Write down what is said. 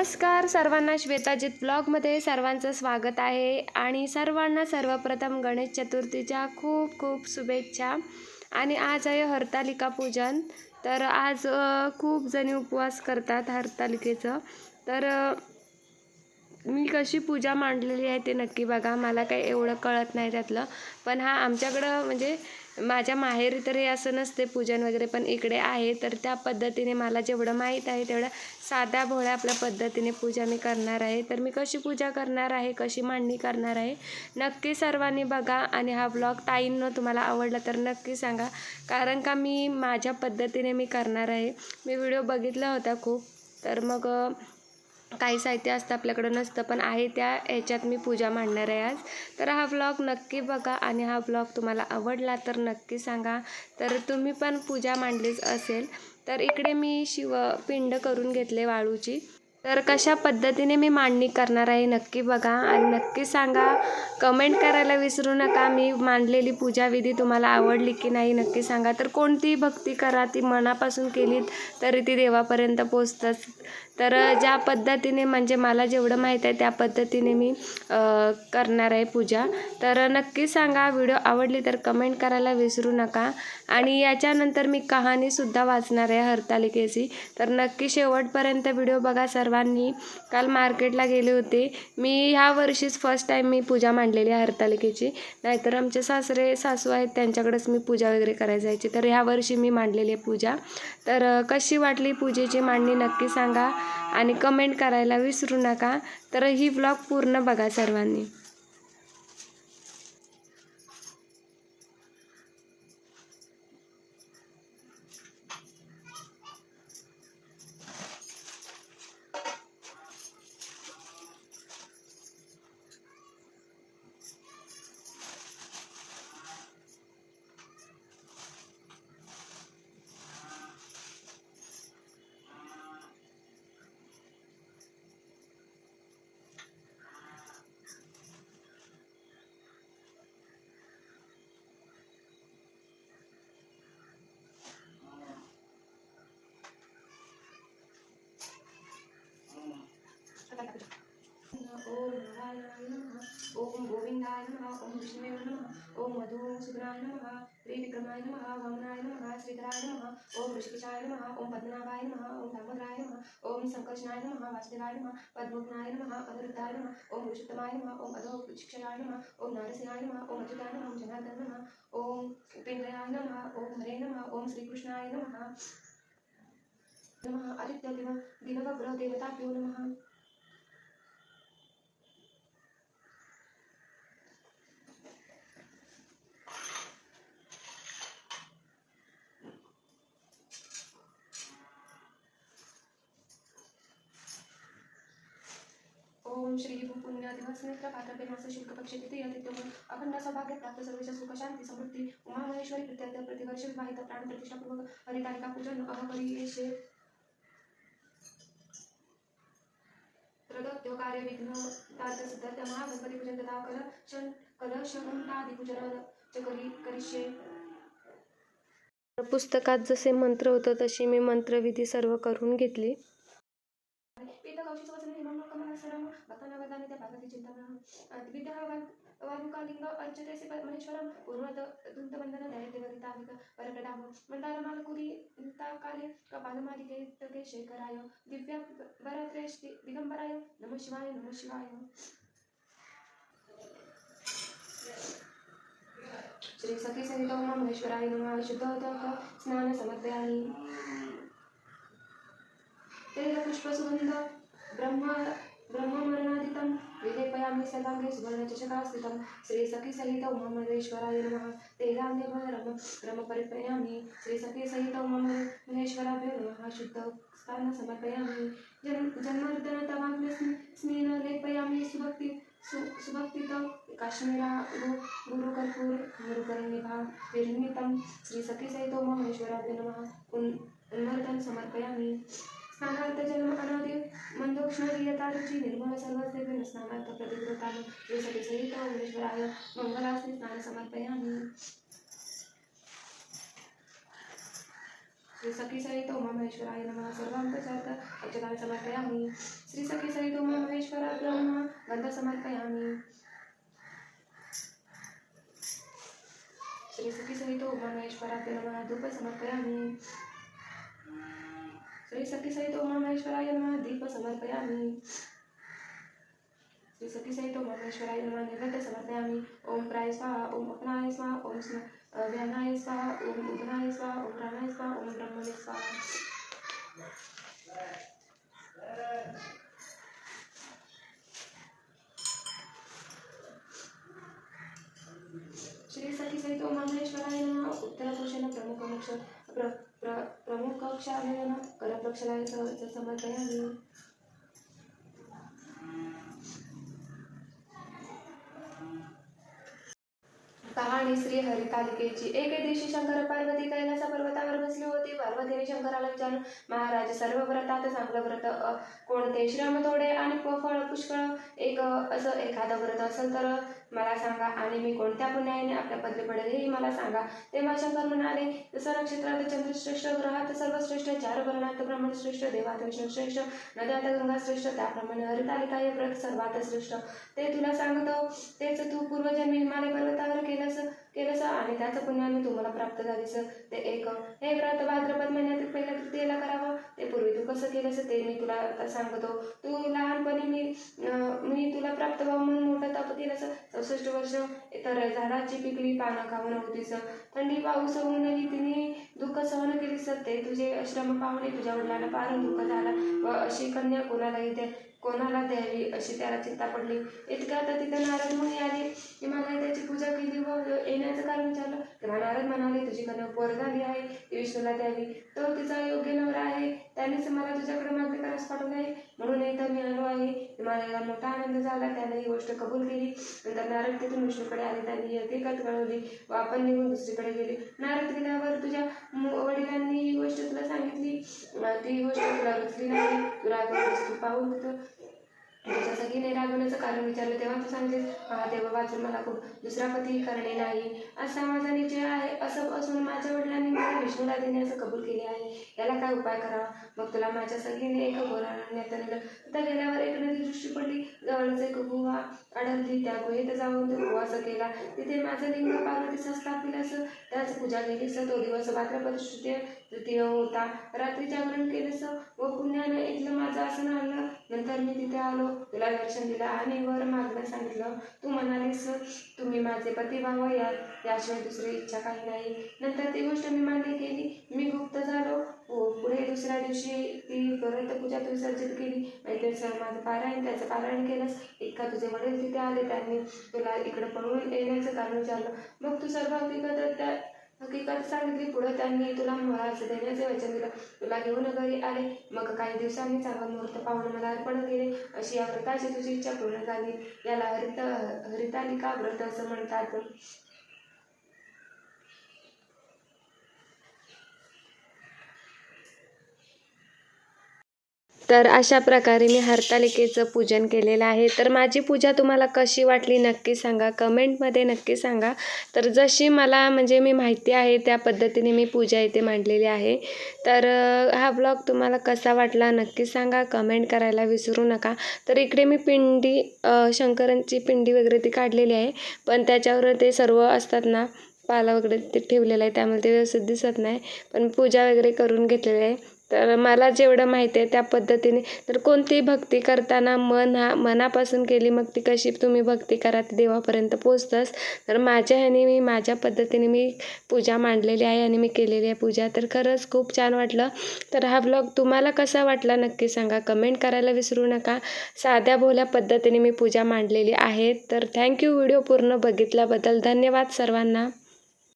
नमस्कार सर्वांना श्वेताजित ब्लॉगमध्ये सर्वांचं स्वागत आहे आणि सर्वांना सर्वप्रथम गणेश चतुर्थीच्या खूप खूप शुभेच्छा. आणि आज आहे हरतालिका पूजन. तर आज खूप जणी उपवास करतात हरतालिकेचं. तर मी कशी पूजा मांडलेली आहे ते नक्की बघा. मला काही एवढं कळत नाही त्यातलं. पण हा आमच्याकडं म्हणजे माझ्या माहेरी तर हे असं नसते पूजन वगैरे पण इकडे आहे. तर त्या पद्धतीने मला जेवढं माहीत आहे तेवढं साध्या भोळ्या आपल्या पद्धतीने पूजा मी करणार आहे. तर मी कशी पूजा करणार आहे कशी मांडणी करणार आहे नक्की सर्वांनी बघा. आणि हा ब्लॉग ताईंनो तुम्हाला आवडला तर नक्की सांगा. कारण का मी माझ्या पद्धतीने मी करणार आहे. मी व्हिडिओ बघितला होता खूप. तर मग काही साहित्य असतं आपल्याकडं नसतं पण आहे त्या ह्याच्यात मी पूजा मांडणार आहे आज. तर हा ब्लॉग नक्की बघा आणि हा ब्लॉग तुम्हाला आवडला तर नक्की सांगा. तर तुम्ही पण पूजा मांडलीच असेल. तर इकडे मी शिव पिंड करून घेतले वाळूची. तर कशा पद्धतीने मी मांडणी करणार आहे नक्की बघा आणि नक्की सांगा. कमेंट करायला विसरू नका. मी मांडलेली पूजाविधी तुम्हाला आवडली की नाही नक्की सांगा. तर कोणतीही भक्ती करा ती मनापासून केली तरी ती देवापर्यंत पोचतंच. तर ज्या पद्धतीने म्हणजे मला जेवढं माहीत आहे त्या पद्धतीने मी करणार आहे पूजा. तर नक्की सांगा व्हिडिओ आवडली तर कमेंट करायला विसरू नका. आणि याच्यानंतर मी कहाणीसुद्धा वाचणार आहे हरतालिकेची. तर नक्की शेवटपर्यंत व्हिडिओ बघा सर्वांनी. काल मार्केटला गेले होते. मी ह्या वर्षीच फर्स्ट टाईम मी पूजा मांडलेली आहे हरतालिकेची. नाहीतर आमचे सासरे सासू आहेत त्यांच्याकडेच मी पूजा वगैरे करायला जायची. तर ह्या वर्षी मी मांडलेली आहे पूजा. तर कशी वाटली पूजेची मांडणी नक्की सांगा. आणि कमेंट करायला विसरू नका. तर ही ब्लॉग पूर्ण बघा सर्वांनी. ओम नमः ओम गोविंदाय नमः ओम विष्णुवे नमः ओम मधु सुग्राय नमः त्रिविक्रमाय नमः वामनाय नमः श्रीधराय नमः ओम ऋषिकेशाय नमः ओम पद्मनाभाय नमः ओम दामोदराय नमः ओम संकर्षणाय नमः वासुदेवाय नमः पद्मनाय नमः अनिरुद्धाय नमः ओम ऋषितमाय नमः ओम अधो शिक्षणाय नमः ओम नारसिंहाय नमः ओम अच्युताय नमः ओम जनार्दन नमः ओम उपेन्द्राय नमः ओम हरे नमः ओम श्रीकृष्णाय नमः नमः आदित्य दिव दिनवग्रह देवताभ्यो नमः ओम श्री पुण्य दिवस नेत्र पात्र मास शुल्क पक्ष तिथे यतिथ्य अखंड सौभाग्य प्राप्त सर्वेच्या सुख शांती समृद्धी उमामहेश्वरी प्रत्यंत प्रतिवर्ष विवाहित प्राण प्रतिष्ठापूर्वक हरितालिका पूजन अहपरियेशे प्रदत्त कार्य विघ्न तार्थ सिद्धार्थ महागणपती पूजन तथा कल शन कलश घंटादी पूजन च करी करिष्ये. पुस्तकात जसे मंत्र होतं तशी मी मंत्रविधी सर्व करून घेतली. वाल्मिकालिंग अर्चते से महेश्वरम पूर्वद दुंतबंधन दैत्यवरिताविक वरप्रदाम मंदारमालकुरी काले कपालमालिके तके शेखराय दिव्या वरत्रेश दिगंबराय नमः शिवाय नमः शिवाय। श्री सखी सहित महेश्वराय नमः शुद्धोदक स्नान समर्पयामि। तेजपुष्पसुगन्ध ब्रह्म ब्रह्ममरणादितं विलेपयामि सर्वाङ्गे सुवर्णचषकास्थितं श्रीसखीसहितौ महेश्वराय नमः। तेजान्यभरम ब्रह्मपरिप्रयामि श्रीसखीसहितौ मम महेश्वराभ्यो नमः। शुद्धौ स्थानं समर्पयामि। जन् जन्मर्दन तवाग्नि स्नेन लेपयामि सुभक्ति सु सुभक्तितं काश्मीरा गु गुरुकर्पूर गुरुकरनिभा निर्मितं। श्रीसखीसहितो महेश्वराभ्यो नमः। उन् उन्मर्दन समर्पयामि। स्नानार्थ जन्म अनादि मंदोष्णीयता रुचि निर्मल सर्वसेवेन स्नानार्थ प्रतिकृतानं श्रीसखी सहित महेश्वराय मंगलास्ति स्नान समर्पयामि श्री सखी सहित उमामहेश्वराय नमः सर्वांतचार्थ अक्षतां समर्पयामि श्री सखी सहित उमामहेश्वराय नमः गन्ध समर्पयामि श्री सखी सहित उमामहेश्वराय नमः धूप समर्पयामि श्री सखी सहित उमामहेश्वराय नमः दीप समर्पयामि। श्री सखी सहित उमामहेश्वराय नमः नैवेद्य समर्पयामि। ओम प्राय स्वाहा ओम अपनाय स्वाहा ओम स्म स्वाहा ओम उदनाय स्वाहा ओम प्राणाय स्वाहा ओम ब्रह्मणे स्वाहा श्री सखी सहित उमामहेश्वराय नमः उत्तरपुरुषेण प्रमुख मोक्ष प्र प्र प्रमुख कक्षालयन करप्रक्षालय समर्पयामि कहाणी श्री हरितालिकेची. एके दिवशी शंकर पार्वती कैलासा पर्वतावर बसली होती. पार्वतीने शंकराला विचारून महाराज सर्व व्रतात चांगलं व्रत कोणते? श्रम थोडे आणि फळ पुष्कळ एक असं एखादं व्रत असेल तर मला सांगा आणि मी कोणत्या पुण्याने आपल्या पदरी पडेल हेही मला सांगा. तेव्हा शंकर म्हणाले जसं नक्षत्रात चंद्रश्रेष्ठ ग्रहात सर्वश्रेष्ठ चार वर्णात ब्रह्मण श्रेष्ठ देवात विष्णू श्रेष्ठ नद्यात गंगा श्रेष्ठ त्याप्रमाणे हरितालिका हे व्रत सर्वात श्रेष्ठ. ते तुला सांगतो तेच तू पूर्वजन्मी हिमालय पर्वतावर केलंस? केलंस आणि त्याचं पुण्याने तुम्हाला प्राप्त झालीचं. ते एक हे व्रत भाद्रपद महिन्यात पहिल्या तृतीयेला करावं. ते पूर्वी तू कसं केलंस ते मी तुला आता सांगतो. तू लहानपणी मी मी तुला प्राप्त व्हावं म्हणून मोठं तप केलंस चौसष्ट वर्ष तर झाडाची पिकली पानं खाऊन होतीस थंडी पाऊस होऊनही तिने दुःख सहन केलीस ते तुझे अश्रम पाहुणे तुझ्या वडिलांना फार दुःख झालं. व अशी कन्या कोणालाही दे कोणाला द्यावी अशी त्याला चिंता पडली. इतक्यात तिथे नारद मुनी आले हिमालय त्याची पूजा केली व येण्याचं कारण विचारलं. तेव्हा नारद म्हणाले तुझी कन्या पोर झाली आहे ती विष्णूला द्यावी तो तिचा योग्य नवरा आहे. त्यानेच मला तुझ्याकडे मागणी करास पाठवले आहे. म्हणून इथं मी आलो आहे. मला मोठा आनंद झाला. त्याने ही गोष्ट कबूल केली. नंतर नारद तिथून विष्णूकडे आले. त्यांनी हकीकत कळवली व आपण निघून दुसरीकडे गेले. नारद गेल्यावर तुझ्या वडिलांनी ही गोष्ट तुला सांगितली. ती गोष्ट तुला रुचली नाही. तुला वस्तू पाहून तुझं तुझ्या रागवण्याचं कारण विचारलं तेव्हा तू सांगते महादेव वाचून मला खूप दुसरा पतीही करणे नाही. असा माझा निश्चय आहे असं असून माझ्या वडिलांनी मला विष्णूला देण्याचं कबूल केले आहे. याला काय उपाय करावा? मग तुला माझ्या सगळीने एक गोराने नेलं तिथं गेल्यावर एक नदी दृष्टी पडली. जवळच एक गुहा आढळली त्या गुहेत जाऊन तो उपवास केला. तिथे माझं लिंग पार्वतीचं असं. त्याच पूजा केलीस तो दिवस मात्र परिस्थिती तृतीय होता. रात्री जागरण केलंस. व पुण्याने इथलं माझं आसन आणलं नंतर मी तिथे आलो. तुला दर्शन दिलं आणि वर मागणं सांगितलं. तू म्हणालीस तुम्ही माझे पती व्हावं. या याशिवाय दुसरी इच्छा काही नाही. नंतर ती गोष्ट मी मान्य केली. मी गुप्त झालो. हो, पुढे दुसऱ्या दिवशी ती परत पूजा तू विसर्जित केली. आणि सर माझं पारायण त्याचं पारायण केलंस. इतका तुझे वडील तिथे आले त्यांनी तुला इकडं पळून येण्याचं कारण विचारलं. मग तू सर्व हकीकत त्या हकीकत सांगितली. पुढं त्यांनी तुला मुळाचं देण्याचे वचन दिलं. तुला घेऊन घरी आले. मग काही दिवसांनी चांगला मुहूर्त पाहून मला अर्पण केले. अशी या व्रताची तुझी इच्छा पूर्ण झाली. याला हरित हरितालिका व्रत असं म्हणतात. तर अशा प्रकारे मी हरतालिकेचं पूजन केलेलं आहे. तर माझी पूजा तुम्हाला कशी वाटली नक्की सांगा. कमेंटमध्ये नक्की सांगा. तर जशी मला म्हणजे मी माहिती आहे त्या पद्धतीने मी पूजा इथे मांडलेली आहे. तर हा ब्लॉग तुम्हाला कसा वाटला नक्की सांगा. कमेंट करायला विसरू नका. तर इकडे मी पिंडी शंकरांची पिंडी वगैरे ती काढलेली आहे. पण त्याच्यावर ते सर्व असतात ना पाला वगैरे ते ठेवलेलं आहे. त्यामुळे ते व्यवस्थित दिसत नाही. पण पूजा वगैरे करून घेतलेली आहे. तर मला जेवढं माहिती आहे त्या पद्धतीने. तर कोणतीही भक्ती करताना मन हा मनापासून केली मग ती कशी तुम्ही भक्ती करा ती देवापर्यंत पोचतंच तर माझ्या ह्याने मी माझ्या पद्धतीने मी पूजा मांडलेली आहे आणि मी केलेली आहे पूजा. तर खरंच खूप छान वाटलं. तर हा ब्लॉग तुम्हाला कसा वाटला नक्की सांगा. कमेंट करायला विसरू नका. साध्या भोल्या पद्धतीने मी पूजा मांडलेली आहे. तर थँक्यू व्हिडिओ पूर्ण बघितल्याबद्दल धन्यवाद सर्वांना.